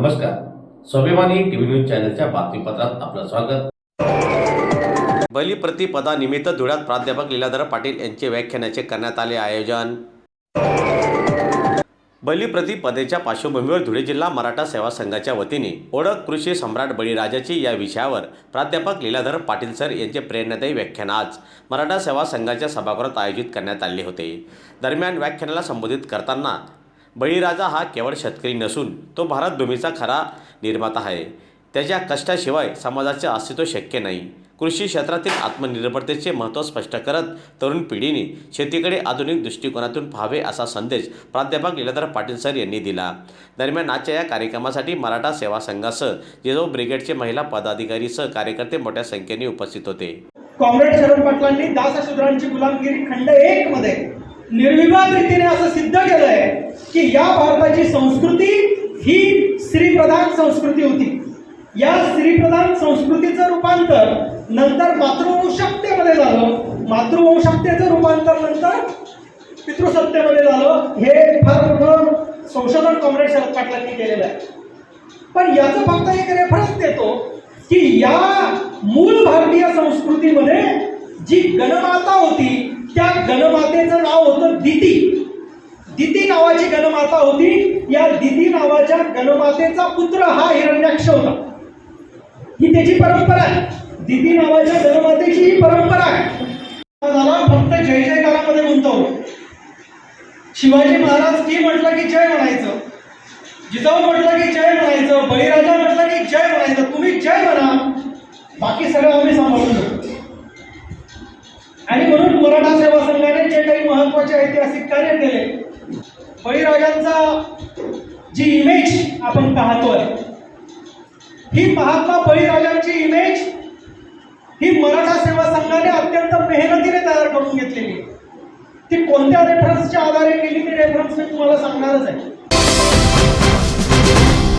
नमस्कार. स्वाभिमानी TV news चॅनलच्या बातमीपत्रात आपलं स्वागत. बलिप्रतिपदानिमित्त धुळ्यात प्राध्यापक लीलाधर पाटील यांचे व्याख्यानाचे करण्यात आले आयोजन. बलिप्रतिपदेच्या पार्श्वभूमीवर धुळे जिल्हा मराठा सेवा संघाच्या वतीने ओळख कृषी सम्राट बळीराजाची या विषयावर प्राध्यापक लीलाधर पाटील सर यांचे प्रेरणादायी व्याख्यान आज मराठा सेवा संघाच्या सभागृहात आयोजित करण्यात आले होते. दरम्यान व्याख्यानाला संबोधित करताना बळीराजा हा केवळ शेतकरी नसून तो भारतभूमीचा खरा निर्माता आहे. त्याच्या कष्टाशिवाय समाजाचे अस्तित्व शक्य नाही. कृषी क्षेत्रातील आत्मनिर्भरतेचे महत्त्व स्पष्ट करत तरुण पिढीने शेतीकडे आधुनिक दृष्टिकोनातून पाहावे असा संदेश प्राध्यापक लीलाधर पाटील सर यांनी दिला. दरम्यान आजच्या या कार्यक्रमासाठी मराठा सेवा संघासह जिजाऊ ब्रिगेडचे महिला पदाधिकारी सह कार्यकर्ते मोठ्या संख्येने उपस्थित होते. कॉम्रेड शरद पाटलांनी दासशूद्रांची गुलामगिरी खंड एक मध्ये निर्विवाद रीतीने असं सिद्ध केलंय की या भारताची संस्कृती ही स्त्रीप्रधान संस्कृती होती. या स्त्रीप्रधान संस्कृतीचं रूपांतर नंतर मातृवंशकतेमध्ये झालं. मातृवंशकतेचं रूपांतर नंतर पितृसत्तेमध्ये झालं. हे फार मोठं संशोधन कॉम्रेड शरद पाटलांनी केलेलं आहे. पण याचं फक्त एक रेफरन्स देतो की या मूळ भारतीय संस्कृतीमध्ये जी गणमाता होती त्या गणमातेचं नाव होतं दिती. दिती नावाची गणमाता होती. या दिती नावाच्या गणमातेचा पुत्र हा हिरण्याक्ष होता ही त्याची परंपरा आहे. दिती नावाच्या गणमातेची ही परंपरा आहे. झाला फक्त जय जयकारामध्ये गुंतवलं. शिवाजी महाराज की म्हटलं की जय म्हणायचं? जिजाऊ म्हटलं की जय म्हणायचं? बळीराजा म्हटलं की जय म्हणायचं? तुम्ही जय म्हणा. बाकी सगळं आम्ही सांभाळून आणि म्हणून मराठा सेवा संघाने जे काही महत्त्वाचे ऐतिहासिक कार्य केले बळीराजांचा जी इमेज आपण पाहतोय ही महात्मा बळीराजांची इमेज ही मराठा सेवा संघाने अत्यंत मेहनतीने तयार करून घेतलेली. ती कोणत्या रेफरन्सच्या आधारे केली ती रेफरन्स मी तुम्हाला सांगणारच आहे.